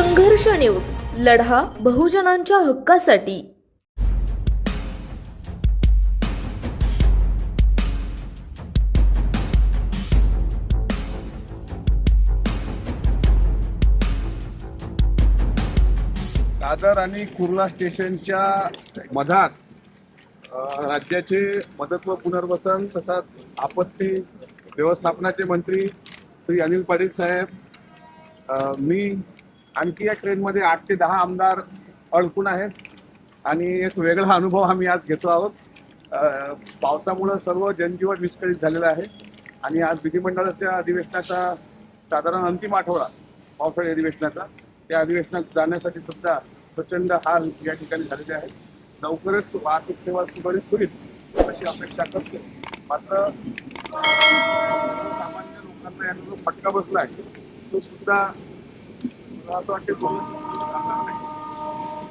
संघर्ष न्यूज. लढा बहुजनांच्या हक्कासाठी. दादर आणि कुर्ला स्टेशनच्या मधात राज्याचे मदत व पुनर्वसन तसंच आपत्ती व्यवस्थापनाचे मंत्री श्री अनिल पाटील साहेब मी आणखी या ट्रेनमध्ये आठ ते दहा आमदार अडकून आहेत. आणि एक वेगळा अनुभव आम्ही आज घेतो आहोत. पावसामुळं सर्व जनजीवन विस्कळीत झालेलं आहे. आणि आज विधिमंडळाच्या अधिवेशनाचा साधारण अंतिम आठवडा पावसाळी अधिवेशनाचा. त्या अधिवेशनात जाण्यासाठी सुद्धा प्रचंड हाल या ठिकाणी झालेले आहेत. लवकरच वाहतूक सेवा सुधारित होईल अशी अपेक्षा करते. मात्र सामान्य लोकांना याचा जो फटका बसला आहे. तो सुद्धा Uh, 20 goals.